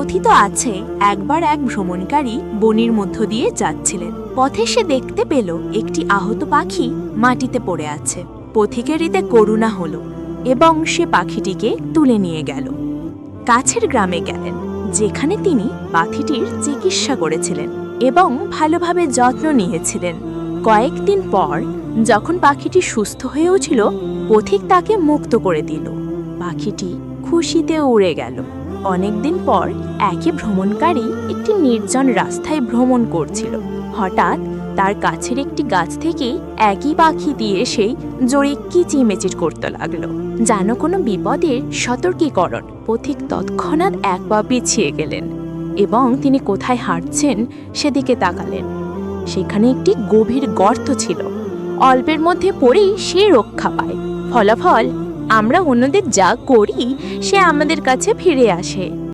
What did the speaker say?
কথিত আছে, একবার এক ভ্রমণকারী বনির মধ্য দিয়ে যাচ্ছিলেন। পথে সে দেখতে পেল একটি আহত পাখি মাটিতে পড়ে আছে। পথিকের এতে করুণা হলো এবং সে পাখিটিকে তুলে নিয়ে গেল। কাছের গ্রামে গেলেন, যেখানে তিনি পাখিটির চিকিৎসা করেছিলেন এবং ভালোভাবে যত্ন নিয়েছিলেন। কয়েকদিন পর যখন পাখিটি সুস্থ হয়ে উঠল, পথিক তাকে মুক্ত করে দিল। পাখিটি খুশিতে উড়ে গেল। অনেকদিন পর একই ভ্রমণকারী একটি নির্জন রাস্তায় ভ্রমণ করছিল। হঠাৎ তার কাছের একটি গাছ থেকে একই পাখি দিয়ে সেই জড়ি কিচিমেচির করতে লাগল, যেন কোনো বিপদের সতর্কীকরণ পথিক তৎক্ষণাৎ এক পা পিছিয়ে গেলেন এবং তিনি কোথায় হাঁটছেন সেদিকে তাকালেন। সেখানে একটি গভীর গর্ত ছিল। অল্পের মধ্যে পড়েই সে রক্ষা পায়। ফলাফল আমরা অন্যদের যা করি সে আমাদের কাছে ফিরে আসে।